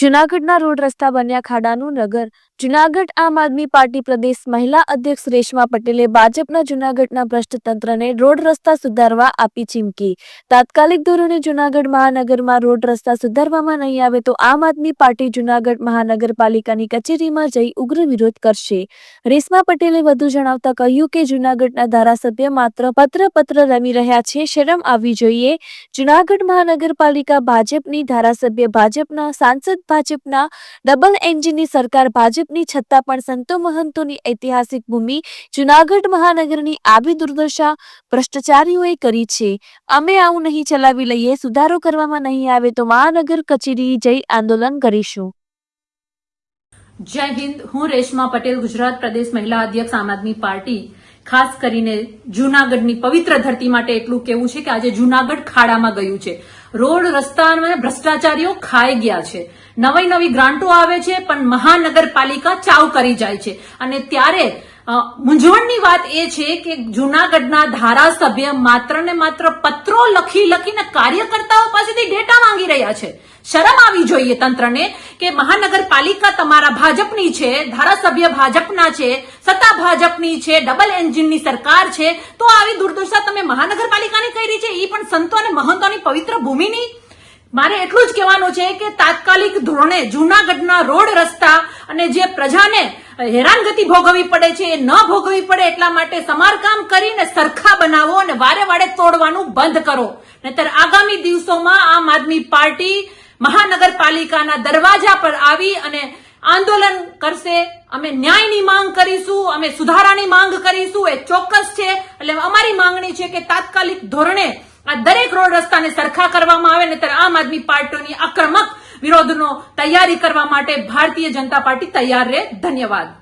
જુનાગઢના રોડ રસ્તા બન્યા ખાડાનું નગર. જુનાગઢ આમ આદમી પાર્ટી પ્રદેશ મહિલા અધ્યક્ષ રેશમા પટેલે ભાજપના જુનાગઢના ભ્રષ્ટ તંત્રને રોડ રસ્તા સુધારવા આપી ચીમકી. તાત્કાલિક ધોરણે જુનાગઢ મહાનગરમાં રોડ રસ્તા સુધારવામાં નહીં આવે તો આમ આદમી પાર્ટી જુનાગઢ મહાનગરપાલિકાની કચેરીમાં જઈ ઉગ્ર વિરોધ કરશે. રેશમા પટેલે વધુ જણાવતા કહ્યું કે જુનાગઢના ધારાસભ્ય માત્ર પત્ર પત્ર રમી રહ્યા છે, શરમ આવવી જોઈએ. જુનાગઢ મહાનગરપાલિકા ભાજપની ધારાસભ્ય ભાજપના સાંસદ ભાજપના ડબલ એન્જિનની સરકાર ભાજપની છતાં પણ સંતો મહંતોની ઐતિહાસિક ભૂમિ જુનાગઢ મહાનગરની આવી દુર્દશા ભ્રષ્ટાચારીઓએ કરી છે. અમે આવું નહીં ચલાવી લઈએ, સુધારો કરવામાં નહીં આવે તો મહાનગર કચેરી જઈ આંદોલન કરીશું. જય હિન્દ, હું રેશમા પટેલ, ગુજરાત પ્રદેશ મહિલા અધ્યક્ષ, આમ આદમી પાર્ટી. ખાસ કરીને જૂનાગઢની પવિત્ર ધરતી માટે એટલું કેવું છે કે આજે જૂનાગઢ ખાડામાં ગયું છે. રોડ રસ્તામાં ભ્રષ્ટાચારીઓ ખાઈ ગયા છે. નવી નવી ગ્રાન્ટો આવે છે, પણ મહાનગરપાલિકા ચાવ કરી જાય છે. અને ત્યારે મૂંઝવણની વાત એ છે કે જૂનાગઢના ધારાસભ્ય માત્ર ને માત્ર પત્રો લખી લખીને કાર્યકર્તાઓ પાસેથી ડેટા માંગી રહ્યા છે. શરમ આવી જોઈએ તંત્રને કે મહાનગરપાલિકા તમારા ભાજપની છે, ધારાસભ્ય ભાજપના છે, સત્તા ભાજપની છે, ડબલ એન્જિનની સરકાર છે. તો આવી દુર્દશા તમે મહાનગરપાલિકાની કરી છે એ પણ સંતો અને મહંતોની પવિત્ર ભૂમિની? મારે એટલું જ કહેવાનું છે કે તાત્કાલિક ધોરણે જૂનાગઢના રોડ રસ્તા અને જે પ્રજાને હેરાનગતિ ભોગવવી પડે છે, એ ન ભોગવવી પડે એટલા માટે સમારકામ કરીને સરખા બનાવો અને વારે વારે તોડવાનું બંધ કરો. નહીતર આગામી દિવસોમાં આમ આદમી પાર્ટી મહાનગરપાલિકાના દરવાજા પર આવી અને આંદોલન કરશે. અમે ન્યાયની માંગ કરીશું, અમે સુધારાની માંગ કરીશું, એ ચોક્કસ છે. એટલે અમારી માંગણી છે કે તાત્કાલિક ધોરણે આ દરેક રોડ રસ્તાને સરખા કરવામાં આવે ને આમ આદમી પાર્ટીની આક્રમક વિરોધનો તૈયારી કરવા માટે ભારતીય જનતા પાર્ટી તૈયાર રહે. ધન્યવાદ.